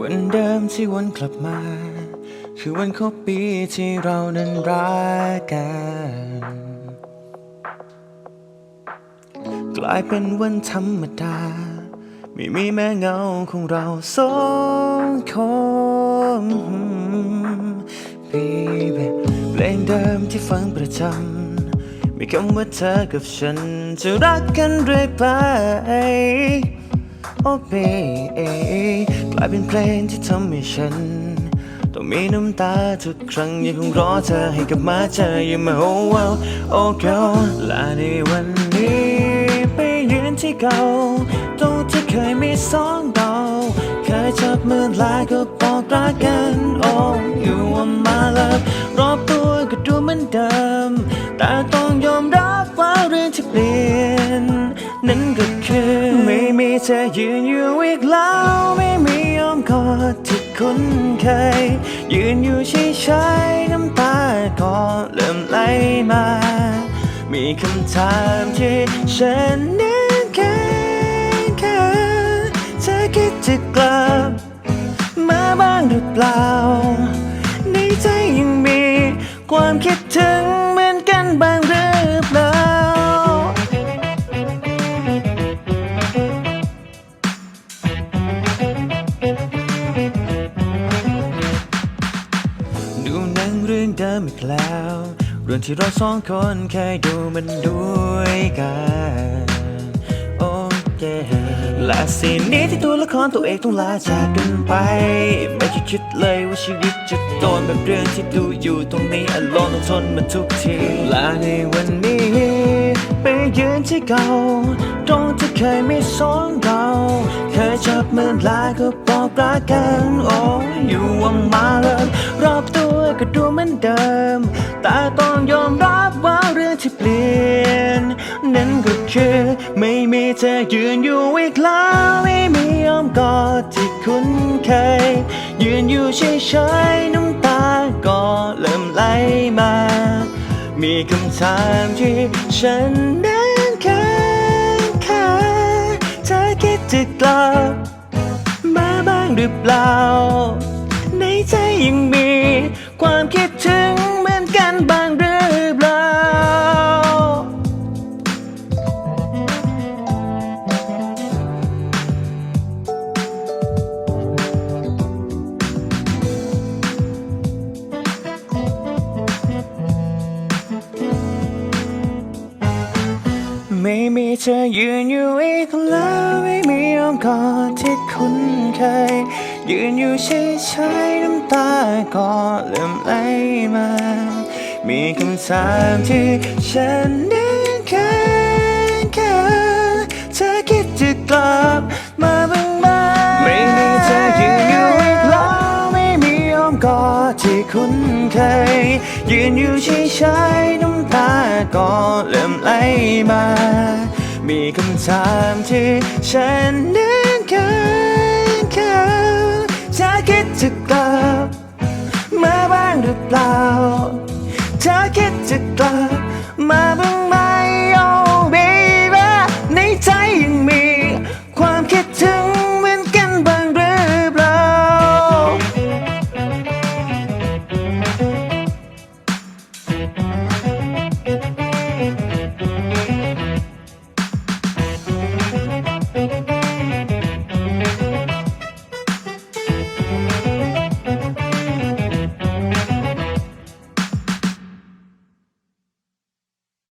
วันเดิมที่วนกลับมา คือวันครบปีที่เรานั้นรักกัน กลายเป็นวันธรรมดา ไม่มีแม้เงาของเราสองคน Baby เพลงเดิมที่ฟังประจำมีคำว่าเธอกับฉันจะรักกันเรื่อยไป อ้เบกลายเป็นเพลงที่ทำให้ฉัน ต้องมีน้ำตาทุกครั้งยังคงรอเธอให้กลับมาเจออยู่มาโอ้ว้าวโอ้เกลและในวันนี้ไปยืนที่เก่าตรงที่เคยมีสองเราเคยจับมือลาก็บอกรักกันโอ้ you are my love รอบตัวก็ดูเหมือนเดิม แต่ต้องยอมรับว่าเรื่องที่เปลี่ยน นั่นก็คือ เธอยืนอยู่อีกแล้วไม่มีอ้อมกอดที่คุ้นเคย ยืนอยู่เฉยๆน้ำตาก็เริ่มไหลมา มีคำถามที่ฉันนั้นแค่แค่เธอคิดจะกลับ มาบ้างหรือเปล่า ในใจยังมีความคิดถึงเหมือนกันบ้าง เรื่องเดิมอีกแล้ว เรื่องที่เราสองคนเคยดูมันด้วยกันโอเย่และสิ่งนี้ที่ตัวละครตัวเองต้องลาจากกันไป ไม่คิดคิดเลยว่าชีวิตจะโดนแบบเรื่องที่ดูอยู่ตรงนี้อารมณ์ต้องทนมาทุกทีและในวันนี้ ไปยืนที่เก่าตรงที่เคยมีสองเราเคยจับมือลาก็บอกรักกันโอ้อยู่ว่า มือนเดิม แต่ต้องยอมรับว่าเรื่องที่เปลี่ยน นั่นก็คือไม่มีเธอยืนอยู่อีกแล้วไม่มีอ้อมกอดที่คุ้นเคย ยืนอยู่เฉยๆน้ำตาก็เริ่มไหลมา มีคำถามที่ฉันนั้นแค่แค่เธอคิดจะกลับมาบ้างหรือเปล่า ในใจยังมี ความคิดถึงเหมือนกันบ้างหรือเปล่า ไม่มีเธอยืนอยู่อีกแล้ว ไม่มีอ้อมกอดที่คุ้นเคย ยืนอยู่เฉยๆน้ำตาก็เริ่มไหลมา มีคำถามที่ฉันนั้นแค่แค่เธอคิดจะกลับมาบ้างไหมไม่มีเธอยืนอยู่อีกแล้วไม่มีอ้อมกอดที่คุ้นเคย ยืนอยู่เฉยๆน้ำตาก็เริ่มไหลมา มีคำถามที่ฉันนั้น